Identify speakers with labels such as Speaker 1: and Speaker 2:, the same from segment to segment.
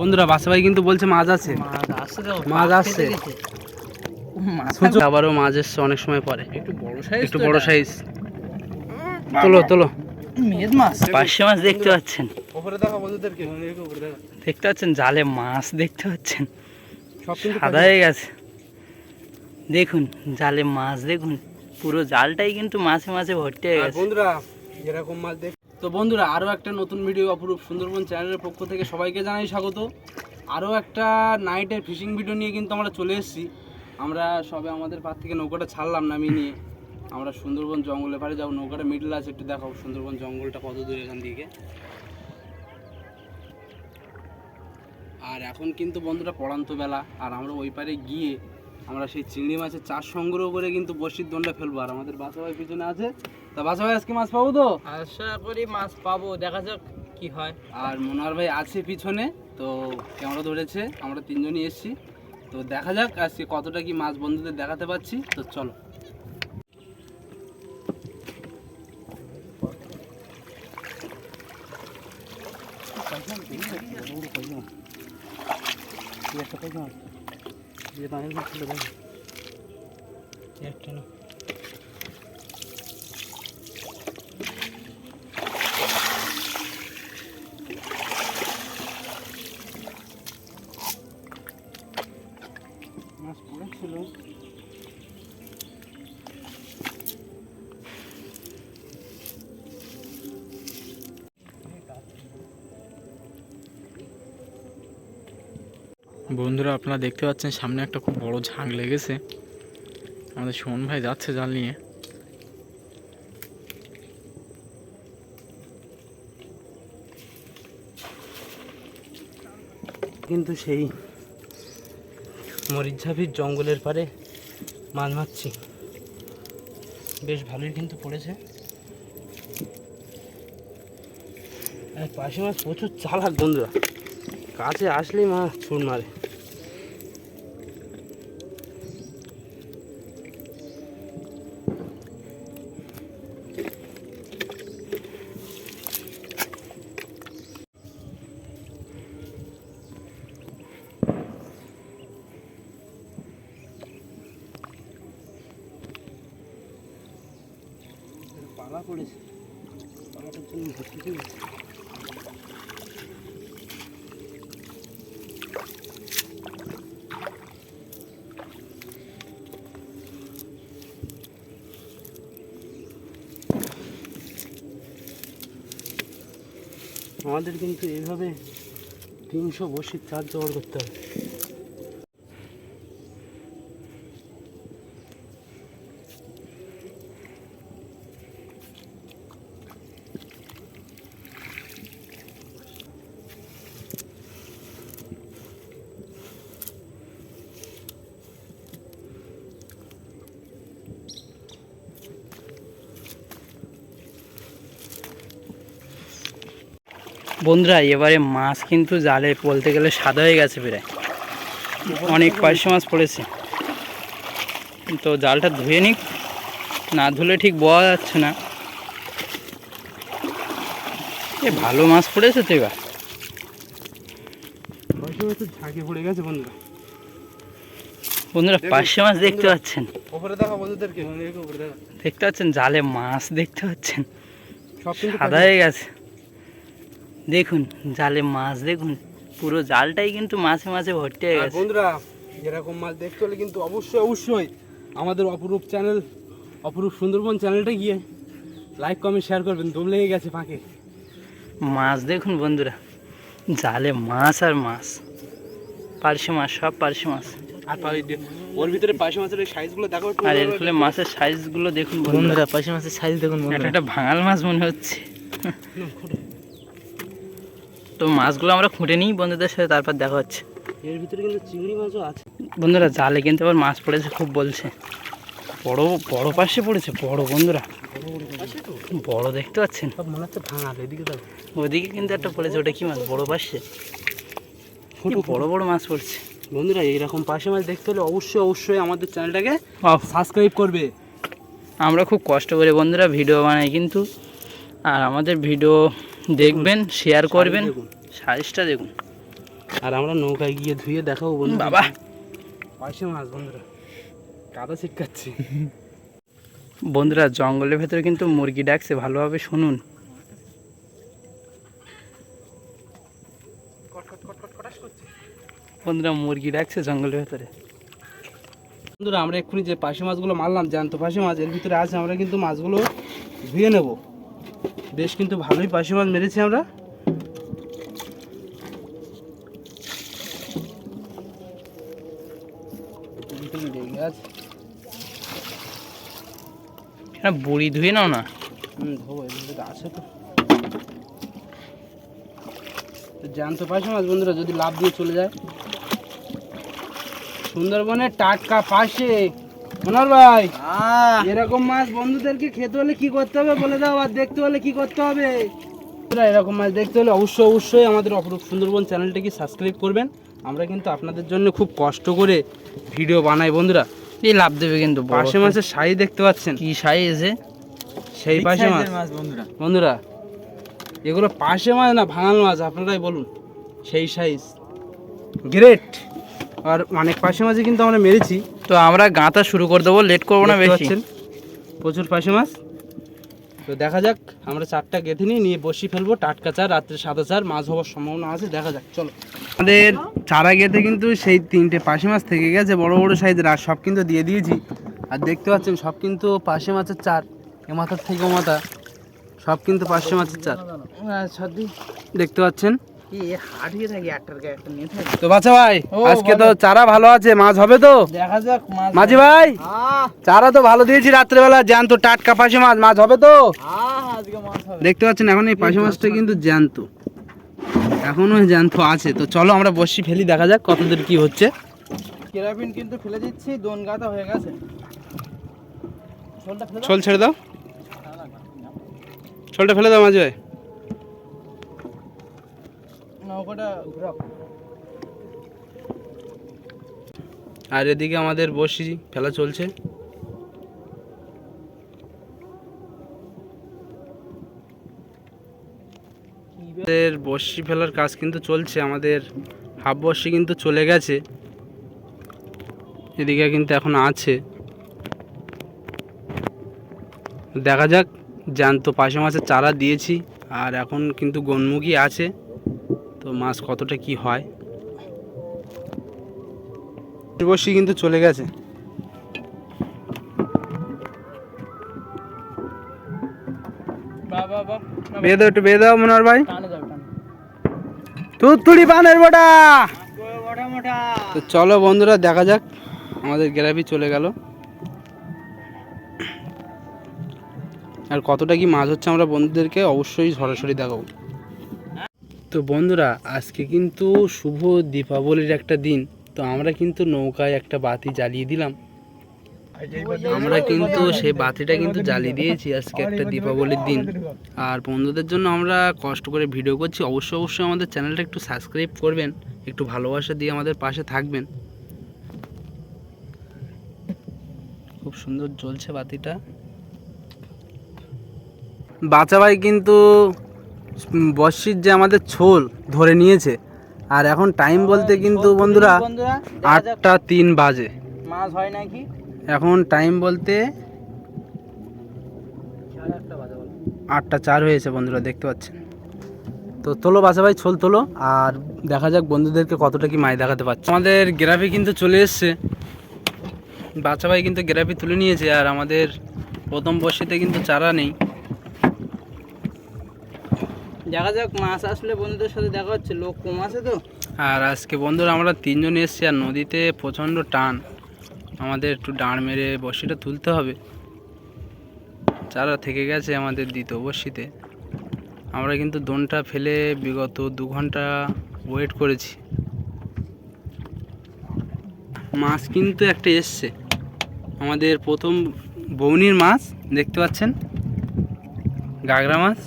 Speaker 1: বন্ধুরা বাসা ভাই কিন্তু বলছে মাছ আছে।
Speaker 2: মাছ।
Speaker 1: মাছ আবারও মাছ এসছে অনেক সময় পরে।
Speaker 2: একটু বড় সাইজ
Speaker 1: একটু বড় সাইজ তোলো তোলো।
Speaker 2: মেদ মাছ দেখতে পাচ্ছেন। দেখতে পাচ্ছেন জালে মাছ দেখতে পাচ্ছেন।
Speaker 1: সব
Speaker 2: সাদা হয়ে গেছে। দেখুন জালে মাছ দেখুন। পুরো জালটাই কিন্তু মাছে মাছে ভর্তি হয়ে গেছে।
Speaker 1: বন্ধুরা এরকম মাছ দেখ তো বন্ধুরা, আরও একটা নতুন ভিডিও অপরূপ সুন্দরবন চ্যানেলের পক্ষ থেকে সবাইকে জানাই স্বাগত। আরও একটা নাইটের ফিশিং ভিডিও নিয়ে কিন্তু আমরা চলে এসেছি। আমরা সবে আমাদের পার থেকে নৌকাটা ছাড়লাম নামিয়ে নিয়ে। আমরা সুন্দরবন জঙ্গলে পারে যাব। নৌকাটা মিডল আছে, একটু দেখাও সুন্দরবন জঙ্গলটা কত দূর এখান থেকে আর এখন কিন্তু বন্ধুরা পড়ান্ত বেলা, আর আমরা ওই পারে গিয়ে আমরা সেই চিংড়ি মাছের চাষ সংগ্রহ করে কিন্তু বসির দণ্ডে ফেলব। আর আমাদের বাসা ভাই পিছনে আছে। তা বাসা ভাই আজকে মাছ পাবো তো?
Speaker 2: আশা করি মাছ পাবো। দেখা যাক কি হয়।
Speaker 1: আর মনোয়ার ভাই আছে পিছনে তো ক্যামেরা ধরেছে। আমরা তিনজনই এসেছি। তো দেখা যাক আজকে কতটা কি মাছ বন্ধুদের দেখাতে পাচ্ছি। তো চলো।
Speaker 2: একটা ये
Speaker 1: दाएं से चले जाएं ये चलो
Speaker 3: বন্ধুরা, আপনারা দেখতে পাচ্ছেন সামনে একটা খুব বড় ঝাঁক লেগেছে। আমাদের সুমন ভাই যাচ্ছে জাল নিয়ে।
Speaker 1: কিন্তু সেই মরিচঝাপির জঙ্গলের পারে মাছ মারছি। বেশ ভালোই কিন্তু পড়েছে। পাশে মাছ প্রচুর চালাক বন্ধুরা। কাছে আসলেই মাছ ছুট মারে পালা পড়েছে পালাটার জন্য ভর্তি ছিল আমাদের কিন্তু এইভাবে তিনশো বসির চার্জ জোগাড় করতে হবে।
Speaker 2: বন্ধুরা এবারে মাছ কিন্তু জালে বলতে গেলে সাদা হয়ে গেছে প্রায়। অনেক পার্শে মাছ পড়েছে। তো জালটা ধুয়ে নিক। না ধুলে ঠিক বোয়া যাচ্ছে না। এ ভালো মাছ পড়েছে তো এবার।
Speaker 1: ঝাঁকে পড়ে গেছে বন্ধুরা।
Speaker 2: বন্ধুরা
Speaker 1: দেখুন,
Speaker 2: পার্শে মাছ দেখতে পাচ্ছেন? দেখতে পাচ্ছেন? জালে মাছ দেখতে পাচ্ছেন? সাদা হয়ে গেছে। দেখুন জালে মাছ দেখুন পুরো জালটাই কিন্তু মাছে মাছে ভর্তি হয়ে গেছে।
Speaker 1: বন্ধুরা এরকম মাছ দেখতে হলে কিন্তু অবশ্যই অবশ্যই আমাদের অপরূপ চ্যানেল অপরূপ সুন্দরবন চ্যানেলটা গিয়ে লাইক কমেন্ট শেয়ার করবেন। দম লেগে গেছে ফাঁকে।
Speaker 2: মাছ দেখুন বন্ধুরা জালে মাছ আর মাছ। পার্শে মাছ সব পার্শে মাছ।
Speaker 1: আর ওর ভিতরে পাশে মাছের সাইজগুলো দেখো
Speaker 2: আর এর ফলে মাছের সাইজগুলো দেখুন বন্ধুরা।
Speaker 3: পাশে মাছের সাইজ দেখুন
Speaker 2: একটা একটা ভাঙাল মাছ মনে হচ্ছে। তো মাছগুলো আমরা খুঁটে নিই বন্ধুদের সাথে তারপর দেখা হচ্ছে।
Speaker 1: এর ভিতরে কিন্তু চিংড়ি মাছও আছে।
Speaker 2: বন্ধুরা জালে কিন্তু আবার মাছ পড়েছে খুব বলছে। বড় বড় পাশে পড়েছে বড় বন্ধুরা। বড় দেখতে পাচ্ছেন?
Speaker 1: মনে হচ্ছে ভাঙাল এদিকে
Speaker 2: ওদিকে কিন্তু একটা পড়েছে ওটা কি মাছ? বড় পাশে। বড় বড় মাছ পড়ছে।
Speaker 1: বন্ধুরা এইরকম পাশে মাছ দেখতে হলে অবশ্যই অবশ্যই আমাদের চ্যানেলটাকে সাবস্ক্রাইব করবে।
Speaker 2: আমরা খুব কষ্ট করে বন্ধুরা ভিডিও বানাই কিন্তু আর আমাদের ভিডিও দেখবেন শেয়ার করবেন। সাইজটা দেখুন।
Speaker 1: আর আমরা নৌকায় গিয়ে ধুয়ে দেখাবো বন্ধু
Speaker 2: বাবা।
Speaker 1: পয়সা মাছ বন্ধুরা। কাদা শিক্ষাচ্ছি
Speaker 2: বন্ধুরা জঙ্গলের ভেতরে কিন্তু মুরগি ডাকছে ভালোভাবে শুনুন। বন্ধুরা মুরগি ডাকছে জঙ্গলের ভেতরে।
Speaker 1: বন্ধুরা আমরা এক্ষুনি যে পাশে মাছগুলো মারলাম জ্যান্ত পাশে মাছ এর ভিতরে আছে আমরা কিন্তু মাছগুলো ধুয়ে নেব। বেশ কিন্তু ভালোই পাশে মাছ মেরেছি আমরা। আছে
Speaker 2: বড়ি ধুয়ে নাও না।
Speaker 1: আছে তো। জ্যান্ত পাশে মাছ বন্ধুরা যদি লাভ দিয়ে চলে যায়। সুন্দরবনে টাটকা পাশে মনোর ভাই এরকম মাছ বন্ধুদেরকে খেতে হলে কি করতে হবে? বলে দাও আর দেখতে হলে কি করতে হবে? এরকম মাছ দেখতে হলে অবশ্যই অবশ্যই আমাদের অপরূপ সুন্দরবন চ্যানেলটিকে সাবস্ক্রাইব করবেন। আমরা কিন্তু আপনাদের জন্য খুব কষ্ট করে ভিডিও বানাই বন্ধুরা।
Speaker 2: এই লাভ দেবে কিন্তু।
Speaker 1: পাশে মাছের সাই দেখতে পাচ্ছেন?
Speaker 2: কি সাইজে
Speaker 1: সেই পাশে মাছ।
Speaker 3: বন্ধুরা।
Speaker 1: বন্ধুরা এগুলো পাশে মাছ না ভাঙাল মাছ আপনারাই বলুন। সেই সাইজ গ্রেট আর অনেক পাশে মাছই কিন্তু আমরা মেরেছি।
Speaker 2: তো আমরা গাঁথা শুরু করে দেবো লেট করব না বেশি?
Speaker 1: প্রচুর পাশে মাছ তো দেখা যাক আমরা চারটা গেঁথে নিয়ে নিয়ে বসি ফেলব টাটকা চার রাত্রে সাদা চার মাছ হওয়ার সম্ভাবনা আছে দেখা যাক চলো। আমাদের চারা গেঁথে কিন্তু সেই তিনটে পাশে মাছ থেকে গেছে বড় বড় সাইজের আর সব কিন্তু দিয়ে দিয়েছি। আর দেখতে পাচ্ছেন সব কিন্তু পাশে মাছের চার এ মাথার থেকে ও মাথা। সব কিন্তু পাশে মাছের চার দেখতে পাচ্ছেন? তো বাচ্চা ভাই আজকে তো চারা ভালো আছে মাছ হবে তো?
Speaker 2: দেখা যাক
Speaker 1: মাঝি ভাই চারা তো ভালো দিয়েছি রাত্রেবেলা জ্যান্ত টাটকা পাশে মাছ মাছ হবে তো?
Speaker 2: হবে।
Speaker 1: দেখতে পাচ্ছেন এখন এই পাশে মাছটা কিন্তু জ্যান্ত। এখনও জ্যান্ত আছে। তো চলো আমরা বসি ফেলি দেখা যাক কতদূর কি হচ্ছে।
Speaker 2: কেরাবিন কিন্তু ফেলে দিচ্ছি দোন গাঁথা হয়ে গেছে। ফেলে
Speaker 1: ছোল ছেড়ে দাও। ছোলটা ফেলে দাও মাঝি ভাই। আর এদিকে আমাদের বসি ফেলা চলছে। আমাদের বসি ফেলার কাজ কিন্তু চলছে, আমাদের হাফ বসি কিন্তু চলে গেছে। এদিকে কিন্তু এখন আছে। দেখা যাক, জ্যান্ত পাশে মাছের চারা দিয়েছি, আর এখন কিন্তু গনমুখী আছে। তো মাছ কতটা কি হয়? বসি কিন্তু চলে গেছে।
Speaker 2: বা বা বা
Speaker 1: বেয়ে দাও একটু বেয়ে দাও মনোহর ভাই। তুত্তুড়ি পানের বটা। তো চলো বন্ধুরা দেখা যাক। আমাদের গ্রাফি চলে গেল। আর কতটা কি মাছ হচ্ছে আমরা বন্ধুদেরকে অবশ্যই সরাসরি দেখাবো। তো বন্ধুরা, আজকে কিন্তু শুভ দীপাবলির একটা দিন। তো আমরা কিন্তু নৌকায় একটা বাতি জ্বালিয়ে দিলাম। আমরা কিন্তু সেই বাতিটা কিন্তু জ্বালিয়ে দিয়েছি আজকে একটা দীপাবলির দিন। আর বন্ধুদের জন্য আমরা কষ্ট করে ভিডিও করছি। অবশ্যই অবশ্যই আমাদের চ্যানেলটা একটু সাবস্ক্রাইব করবেন, একটু ভালোবাসা দিয়ে আমাদের পাশে থাকবেন। খুব সুন্দর জ্বলছে বাতিটা। বাচ্চা ভাই কিন্তু বর্ষির যে আমাদের ছোল ধরে নিয়েছে আর এখন টাইম বলতে কিন্তু বন্ধুরা আটটা তিন বাজে।
Speaker 2: মাছ হয় নাকি?
Speaker 1: এখন টাইম বলতে আটটা চার হয়েছে বন্ধুরা দেখতে পাচ্ছেন। তো তোলো বাসা ভাই ছোল তোলো আর দেখা যাক বন্ধুদেরকে কতটা কি মাছ দেখাতে পারছে। আমাদের গ্রাফি কিন্তু চলে এসছে। বাচ্চা ভাই কিন্তু গ্রাফি তুলে নিয়েছে আর আমাদের প্রথম বর্ষিতে কিন্তু চারা নেই।
Speaker 2: দেখা যাক, মাছ আসলে বন্ধুদের সাথে দেখা হচ্ছে, লোক কম আছে তো।
Speaker 1: আর আজকে বন্ধুরা আমরা তিনজন এসছি আর নদীতে প্রচণ্ড টান। আমাদের একটু ডাঁড় মেরে বড়শিটা তুলতে হবে। চারা থেকে গেছে আমাদের দ্বিতীয় বড়শিতে আমরা কিন্তু দোনটা ফেলে বিগত দু ঘণ্টা ওয়েট করেছি। মাছ কিন্তু একটা এসছে। আমাদের প্রথম বৌনির মাছ, দেখতে পাচ্ছেন? গাগরা মাছ।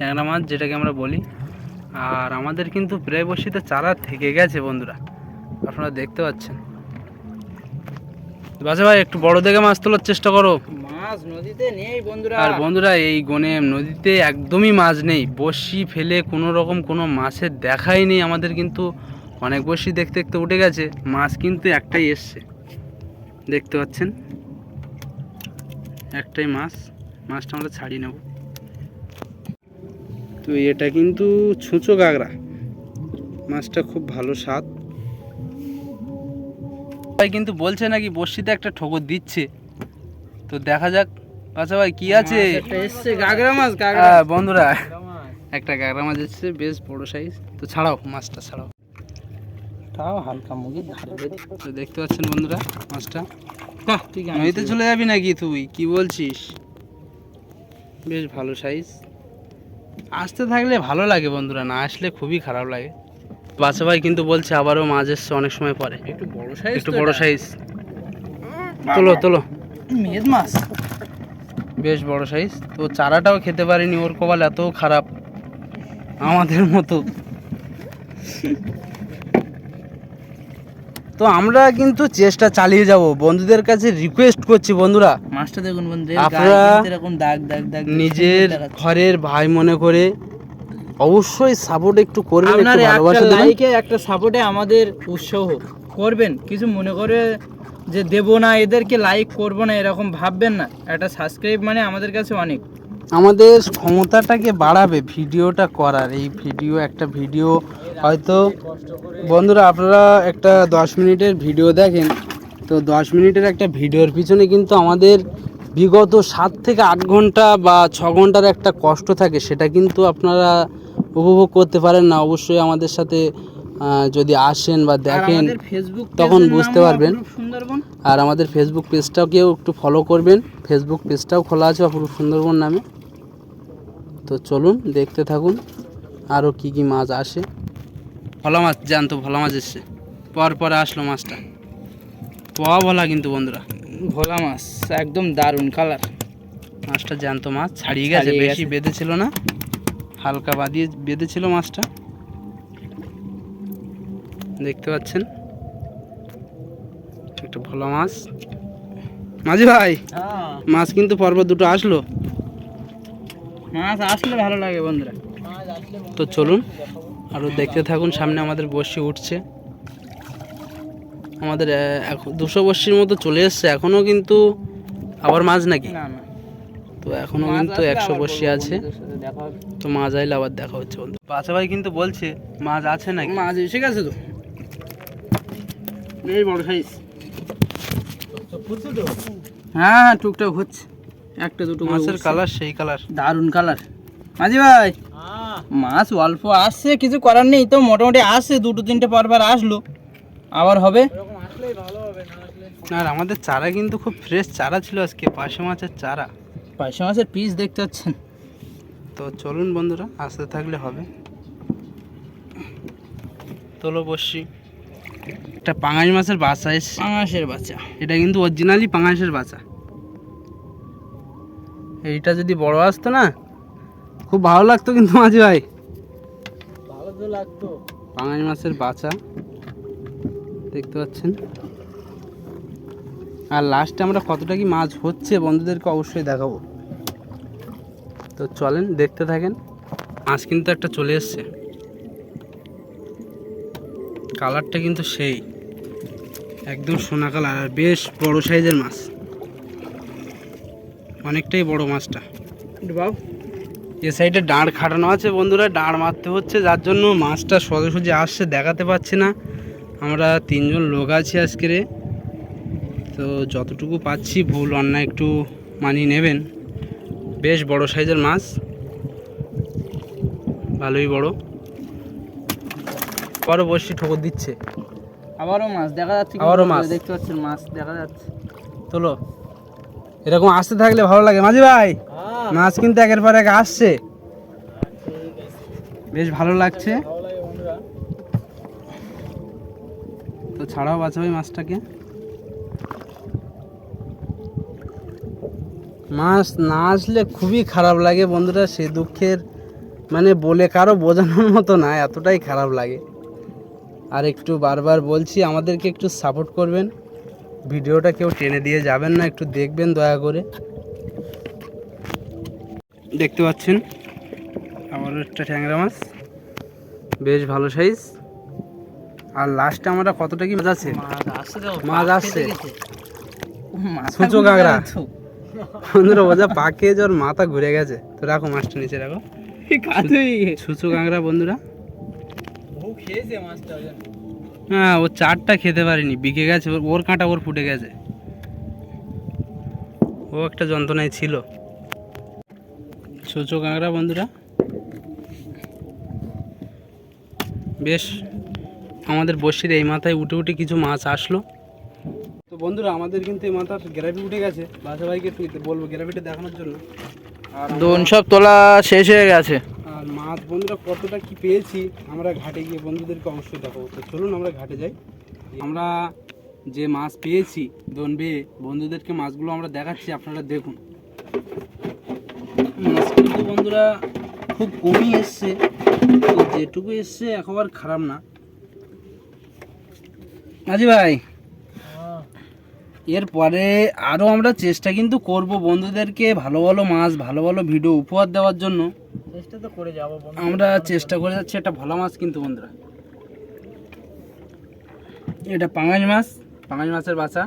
Speaker 1: ট্যাংরা মাছ যেটাকে আমরা বলি। আর আমাদের কিন্তু প্রায় বসিতে চারা থেকে গেছে বন্ধুরা। আপনারা দেখতে পাচ্ছেন। বাসা ভাই একটু বড় দেখে মাছ তোলার চেষ্টা করো।
Speaker 2: মাছ নদীতে নেই বন্ধুরা।
Speaker 1: আর বন্ধুরা এই গনে নদীতে একদমই মাছ নেই। বড়শি ফেলে কোনো রকম কোনো মাছের দেখাই নেই। আমাদের কিন্তু অনেক বড়শি দেখতে দেখতে উঠে গেছে। মাছ কিন্তু একটাই এসছে। দেখতে পাচ্ছেন? একটাই মাছ। মাছটা আমরা ছাড়িয়ে নেব। তো এটা কিন্তু ছুঁচো গাগরা। মাছটা খুব ভালো স্বাদ। ভাই কিন্তু বলছে নাকি বড়শিতে একটা ঠোকর দিচ্ছে। তো দেখা যাক আচ্ছা ভাই কি আছে?
Speaker 2: একটা এসছে গাগরা মাছ গাগরা।
Speaker 1: হ্যাঁ, বন্ধুরা একটা গাগরা মাছ এসছে বেশ বড় সাইজ তো ছাড়াও মাছটা ছাড়াও।
Speaker 2: তাও হালকা মুগি
Speaker 1: তো দেখতে পাচ্ছেন বন্ধুরা মাছটা।
Speaker 2: বাহ ঠিক আছে
Speaker 1: নদীতে চলে যাবি নাকি তুই? কি বলছিস? বেশ ভালো সাইজ আসতে থাকলে ভালো লাগে বন্ধুরা না আসলে খুবই খারাপ লাগে। বাচ্চা ভাই কিন্তু বলছে আবারও মাছ এসছে অনেক সময় পরে।
Speaker 2: একটু বড় সাইজ
Speaker 1: একটু বড় সাইজ তোলো তোলো।
Speaker 2: মেদ মাছ।
Speaker 1: বেশ বড় সাইজ তো চারাটাও খেতে পারিনি ওর কপাল এত খারাপ। আমাদের মতো। তো আমরা কিন্তু চেষ্টা চালিয়ে যাব। বন্ধুদের কাছে রিকোয়েস্ট করছি বন্ধুরা।
Speaker 2: মাছটা দেখুন বন্ধু
Speaker 1: আপনারা
Speaker 2: এরকম দাগ দাগ দাগ
Speaker 1: নিজের ঘরের ভাই মনে করে অবশ্যই সাপোর্ট একটু করবেন
Speaker 2: আপনার
Speaker 1: একটু
Speaker 2: একটা
Speaker 1: ভালোবাসা দেবেন।
Speaker 2: লাইকে একটা সাপোর্টে আমাদের উৎসাহ করবেন। কিছু মনে করে যে দেব না এদেরকে লাইক করব না এরকম ভাববেন না। একটা সাবস্ক্রাইব মানে আমাদের কাছে অনেক।
Speaker 1: আমাদের ক্ষমতাটাকে বাড়াবে ভিডিওটা করার। এই ভিডিও একটা ভিডিও হয়তো বন্ধুরা আপনারা একটা দশ মিনিটের ভিডিও দেখেন তো দশ মিনিটের একটা ভিডিওর পিছনে কিন্তু আমাদের বিগত সাত থেকে আট ঘণ্টা বা ছ ঘণ্টার একটা কষ্ট থাকে সেটা কিন্তু আপনারা উপভোগ করতে পারেন না। অবশ্যই আমাদের সাথে যদি আসেন বা দেখেন
Speaker 2: ফেসবুক
Speaker 1: তখন বুঝতে পারবেন। আর আমাদের ফেসবুক পেজটাকেও একটু ফলো করবেন। ফেসবুক পেজটাও খোলা আছে অপরূপ সুন্দরবন নামে। তো চলুন দেখতে থাকুন আরও কি কি মাছ আসে। ভোলা মাছ জ্যান্ত ভোলা মাছ এসছে। পর পরে আসলো মাছটা। পোয়া ভোলা কিন্তু বন্ধুরা।
Speaker 2: ভোলা মাছ একদম দারুণ কালার
Speaker 1: মাছটা জ্যান্ত মাছ ছাড়িয়ে গেছে বেশি বেঁধেছিল না। হালকা বাঁধিয়ে বেঁধেছিল মাছটা। দেখতে পাচ্ছেন? একটা ভোলা মাছ। মাঝি ভাই মাছ কিন্তু পর্বত দুটো আসলো।
Speaker 2: মাছ আসলে ভালো লাগে বন্ধুরা।
Speaker 1: তো চলুন। আরও দেখতে থাকুন সামনে আমাদের বর্ষি উঠছে। আমাদের দুশো বর্ষির মতো চলে এসছে এখনও কিন্তু আবার মাছ নাকি?
Speaker 2: না না।
Speaker 1: তো এখনও কিন্তু একশো বর্ষি আছে। তো মাছ আইলে আবার দেখা হচ্ছে বন্ধু। বাচ্চা ভাই কিন্তু বলছে মাছ আছে নাকি?
Speaker 2: মাছ এসে গেছে তো। এই বড় সাইজ। হ্যাঁ হ্যাঁ টুকটাক হচ্ছে। একটা দুটো
Speaker 1: মাছের কালার সেই কালার
Speaker 2: দারুণ কালার মাঝি ভাই মাছ অল্প আসছে কিছু করার নেই তো মোটামুটি আসছে দুটো তিনটে পরবার আসলো। আবার হবে?
Speaker 1: আর আমাদের চারা কিন্তু খুব ফ্রেশ চারা ছিল আজকে পাশে মাছের চারা।
Speaker 2: পাঁচশো মাছের পিস দেখতে পাচ্ছেন।
Speaker 1: তো চলুন বন্ধুরা আসতে থাকলে হবে। তোলো বসছি একটা পাঙাশ মাছের বাচ্চা এসছে।
Speaker 2: পাঙাশের বাচ্চা
Speaker 1: এটা কিন্তু অরিজিনালি পাঙাশের বাচ্চা এইটা যদি বড় আসতো না খুব ভালো লাগতো কিন্তু মাঝি ভাই।
Speaker 2: ভালো তো লাগতো।
Speaker 1: পাঙাশ মাছের বাচ্চা দেখতে পাচ্ছেন? আর লাস্টে আমরা কতটা কি মাছ হচ্ছে বন্ধুদেরকে অবশ্যই দেখাবো। তো চলেন দেখতে থাকেন। মাছ কিন্তু একটা চলে এসছে। কালারটা কিন্তু সেই। একদম সোনা কালার আর বেশ বড় সাইজের মাছ। অনেকটাই বড় মাছটা।
Speaker 2: বাবু
Speaker 1: এ সাইডে দাঁড় খাটানো আছে বন্ধুরা দাঁড় মারতে হচ্ছে যার জন্য মাছটা সোজাসুজি আসছে দেখাতে পাচ্ছি না। আমরা তিনজন লোক আছি আজকেরে তো যতটুকু পাচ্ছি ভুল অন্যায় একটু মানিয়ে নেবেন। বেশ বড় সাইজের মাছ। ভালোই বড়। পরে বসি ঠোকর দিচ্ছে।
Speaker 2: আবারও মাছ দেখা যাচ্ছে
Speaker 1: আবারও মাছ।
Speaker 2: দেখতে পাচ্ছেন মাছ দেখা যাচ্ছে।
Speaker 1: তোলো। এরকম আসতে থাকলে ভালো লাগে। মাঝি ভাই! মাছ কিন্তু একের পর এক আসছে। বেশ ভালো লাগছে। তো ছাড়াও বাঁচা ভাই মাছটাকে। মাছ না আসলে খুবই খারাপ লাগে বন্ধুরা, সে দুঃখের মানে বলে কারও বোঝানোর মতো না, এতটাই খারাপ লাগে। আর একটু বারবার বলছি, আমাদেরকে একটু সাপোর্ট করবেন। ভিডিওটা কেউ টেনে দিয়ে যাবেন না, একটু দেখবেন, দয়া করে। দেখতে পাচ্ছেন। আবার একটা ট্যাংরা মাছ। বেশ ভালো সাইজ আর লাস্টে আমরা কতটা কি মাছ আছে?
Speaker 2: মাছ আসছে। মাথা
Speaker 1: কাঁকড়া। বন্ধুরা বোঝা পাকে ওর মাথা ঘুরে গেছে। তো রাখো মাছটা নিচে রাখো। ছুচু কাঁকড়া বন্ধুরা? হ্যাঁ ও চারটা খেতে পারিনি বিকে গেছে ওর- ওর কাঁটা ওর ফুটে গেছে। ও একটা যন্ত্রণায় ছিল। ছোচো কাঁকড়া বন্ধুরা। বেশ আমাদের বসির এই মাথায় উঠে উঠে কিছু মাছ আসলো। তো বন্ধুরা আমাদের কিন্তু এই মাথার গ্রাফি উঠে গেছে। বাসা ভাইকে একটু বলব গ্রাফিটা দেখানোর জন্য। আর
Speaker 2: দোন সব তোলা শেষ হয়ে গেছে।
Speaker 1: আর মাছ বন্ধুরা কতটা কি পেয়েছি আমরা ঘাটে গিয়ে বন্ধুদেরকে অবশ্যই দেখাবো। তো চলুন আমরা ঘাটে যাই। আমরা যে মাছ পেয়েছি দোন বেয়ে বন্ধুদেরকে মাছগুলো আমরা দেখাচ্ছি আপনারা দেখুন। বন্ধুরা খুব কমই এসছে। তো যেটুকু এসছে একেবারে খারাপ না। আজি ভাই এরপরে আরও আমরা চেষ্টা কিন্তু করব বন্ধুদেরকে ভালো ভালো মাছ ভালো ভালো ভিডিও উপহার দেওয়ার জন্য।
Speaker 2: চেষ্টা তো করে যাব
Speaker 1: আমরা চেষ্টা করে যাচ্ছি একটা ভালো মাছ কিন্তু বন্ধুরা। এটা পাঙাশ মাছ পাঙাশ মাছের বাচ্চা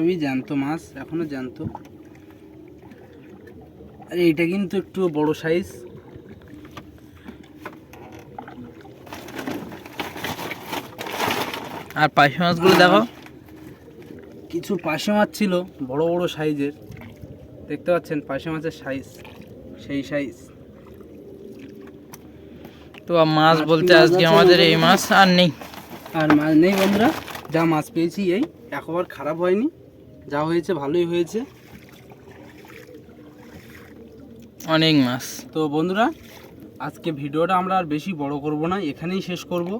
Speaker 1: সবই জ্যান্ত মাছ এখনও জ্যান্ত। আর এইটা কিন্তু একটু বড় সাইজ
Speaker 2: আর পাশে মাছগুলো দেখো।
Speaker 1: কিছু পাশে মাছ ছিল বড় বড় সাইজের দেখতে পাচ্ছেন পাশে মাছের সাইজ সেই সাইজ
Speaker 2: তো মাছ
Speaker 1: মাছ
Speaker 2: বলতে আজকে আমাদের এই মাছ আর নেই।
Speaker 1: আর মাছ নেই বন্ধুরা যা মাছ পেয়েছি এই একবার খারাপ হয়নি। যা হয়েছে ভালোই হয়েছে।
Speaker 2: অনেক মাছ।
Speaker 1: তো বন্ধুরা আজকে ভিডিওটা আমরা আর বেশি বড় করব না এখানেই শেষ করব।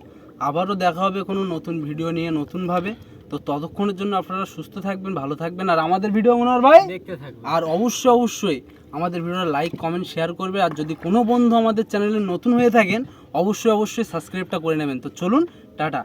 Speaker 1: আবারও দেখা হবে কোনো নতুন ভিডিও নিয়ে নতুনভাবে। তো ততক্ষণের জন্য আপনারা সুস্থ থাকবেন ভালো থাকবেন। আর আমাদের ভিডিও মনোহর ভাই?
Speaker 2: দেখতে থাকব
Speaker 1: আর অবশ্যই অবশ্যই আমাদের ভিডিওটা লাইক কমেন্ট শেয়ার করবে। আর যদি কোনো বন্ধু আমাদের চ্যানেলে নতুন হয়ে থাকেন অবশ্যই অবশ্যই সাবস্ক্রাইবটা করে নেবেন। তো চলুন টাটা।